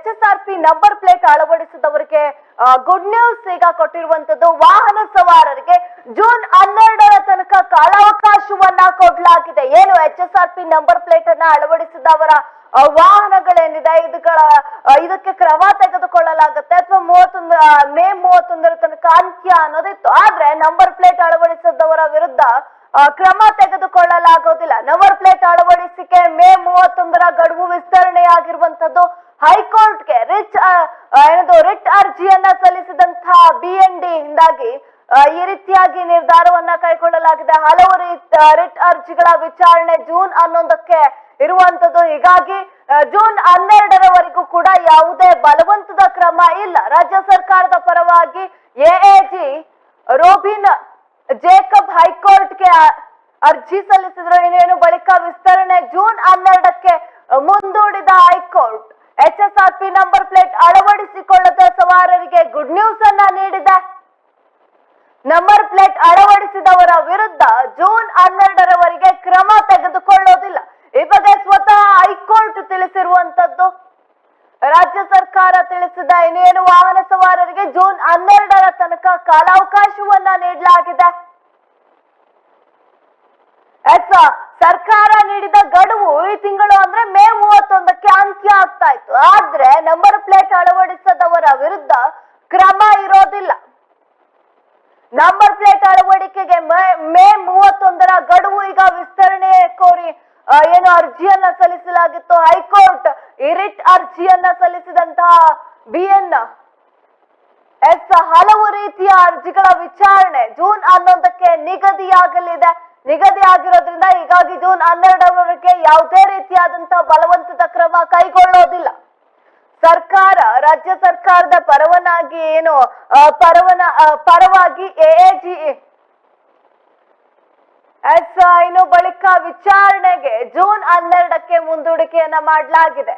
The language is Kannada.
H S R P number plate ಅಳವಡಿಸಿದವರಿಗೆ good news ಈಗ ಕೊಟ್ಟಿರುವಂತದ್ದು ವಾಹನ ಸವಾರರಿಗೆ ಜೂನ್ ಹನ್ನೆರಡರ ತನಕ ಕಾಲಾವಕಾಶವನ್ನ ಕೊಡಲಾಗಿದೆ. ಏನು H S R P number plate ಅನ್ನ ಅಳವಡಿಸಿದವರ ವಾಹನಗಳೇನಿದೆ? ಇದಗಳ ಇದಕ್ಕೆ ಕ್ರಮ ತೆಗೆದುಕೊಳ್ಳಲಾಗುತ್ತೆ ಅಥವಾ ಮೂವತ್ತೊಂದು ಮೇ ಮೂವತ್ತೊಂದರ ತನಕ ಅಂತ್ಯ ಅನ್ನೋದಿತ್ತು ಆದ್ರೆ ನಂಬರ್ ಪ್ಲೇಟ್ ಅಳವಡಿಸಿದವರ ವಿರುದ್ಧ ಕ್ರಮ ತೆಗೆದುಕೊಳ್ಳಲಾಗೋದಿಲ್ಲ. ನಂಬರ್ ಪ್ಲೇಟ್ ಅಳವಡಿಸಿಕೆ ಮೇ ಮೂವತ್ತೊಂದರ ಗಡುವು ವಿಸ್ತರಣೆಯಾಗಿರುವಂತದ್ದು ಹೈಕೋರ್ಟ್ಗೆ ರಿಚ್ ಏನದು ರಿಟ್ ಅರ್ಜಿಯನ್ನ ಸಲ್ಲಿಸಿದಂತಹ ಬಿ ಎನ್ ಡಿ ಹಿಂದಾಗಿ ಈ ರೀತಿಯಾಗಿ ನಿರ್ಧಾರವನ್ನ ಕೈಗೊಳ್ಳಲಾಗಿದೆ. ಹಲವು ರಿಟ್ ಅರ್ಜಿಗಳ ವಿಚಾರಣೆ ಜೂನ್ ಹನ್ನೊಂದಕ್ಕೆ ಇರುವಂತದ್ದು. ಹೀಗಾಗಿ ಜೂನ್ ಹನ್ನೆರಡರವರೆಗೂ ಕೂಡ ಯಾವುದೇ ಬಲವಂತದ ಕ್ರಮ ಇಲ್ಲ. ರಾಜ್ಯ ಸರ್ಕಾರದ ಪರವಾಗಿ ಎಎಜಿ ರೋಬಿನ್ ಜೇಕಬ್ ಹೈಕೋರ್ಟ್ಗೆ ಅರ್ಜಿ ಸಲ್ಲಿಸಿದ್ರು. ಇನ್ನೇನು ಬಳಿಕ ವಿಸ್ತರಣೆ ಜೂನ್ ಹನ್ನೆರಡಕ್ಕೆ ಪಿ ನಂಬರ್ ಪ್ಲೇಟ್ ಅಳವಡಿಸಿಕೊಳ್ಳದ ಸವಾರರಿಗೆ ಗುಡ್ ನ್ಯೂಸ್ ಅನ್ನ ನೀಡಿದೆ. ನಂಬರ್ ಪ್ಲೇಟ್ ಅಳವಡಿಸಿದವರ ವಿರುದ್ಧ ಜೂನ್ ಹನ್ನೆರಡರವರೆಗೆ ಕ್ರಮ ತೆಗೆದುಕೊಳ್ಳೋದಿಲ್ಲ. ಈ ಬಗ್ಗೆ ಸ್ವತಃ ಹೈಕೋರ್ಟ್ ತಿಳಿಸಿರುವಂತದ್ದು. ರಾಜ್ಯ ಸರ್ಕಾರ ತಿಳಿಸಿದ ಇನ್ನೇನು ವಾಹನ ಸವಾರರಿಗೆ ಜೂನ್ ಹನ್ನೆರಡರ ತನಕ ಕಾಲಾವಕಾಶವನ್ನ ನೀಡಲಾಗಿದೆ. ಎಸ್, ಸರ್ಕಾರ ನೀಡಿದ ಗಡುವು ಈ ತಿಂಗಳು ಅಂದ್ರೆ ಮೇ ಮೂವತ್ತೊಂದಕ್ಕೆ ಇತ್ತು ಆದ್ರೆ ನಂಬರ್ ಪ್ಲೇಟ್ ಅಳವಡಿಸದವರ ವಿರುದ್ಧ ಕ್ರಮ ಇರೋದಿಲ್ಲ. ನಂಬರ್ ಪ್ಲೇಟ್ ಅಳವಡಿಕೆಗೆ ಮೇ- ಮೂವತ್ತೊಂದರ ಗಡುವು ಈಗ ವಿಸ್ತರಣೆ ಕೋರಿ ಏನು ಅರ್ಜಿಯನ್ನ ಸಲ್ಲಿಸಲಾಗಿತ್ತು. ಹೈಕೋರ್ಟ್ ಇರಿಟ್ ರಿಟ್ ಅರ್ಜಿಯನ್ನ ಸಲ್ಲಿಸಿದಂತಹ ಬಿ ಎನ್ ಎಸ್ ಹಲವು ರೀತಿಯ ಅರ್ಜಿಗಳ ವಿಚಾರಣೆ ಜೂನ್ ಹನ್ನೊಂದಕ್ಕೆ ನಿಗದಿಯಾಗಲಿದೆ. ನಿಗದಿ ಆಗಿರೋದ್ರಿಂದ ಹೀಗಾಗಿ ಜೂನ್ ಹನ್ನೆರಡರವರೆಗೆ ಯಾವುದೇ ಬಲವಂತದ ಕ್ರಮ ಕೈಗೊಳ್ಳೋದಿಲ್ಲ. ಸರ್ಕಾರ, ರಾಜ್ಯ ಸರ್ಕಾರದ ಪರವನಾಗಿ ಏನು ಪರವನ ಪರವಾಗಿ ಎಎಜಿ ಎಸ್ ಇನ್ನು ಬಳಿಕ ವಿಚಾರಣೆಗೆ ಜೂನ್ ಹನ್ನೆರಡಕ್ಕೆ ಮುಂದೂಡಿಕೆಯನ್ನ ಮಾಡಲಾಗಿದೆ.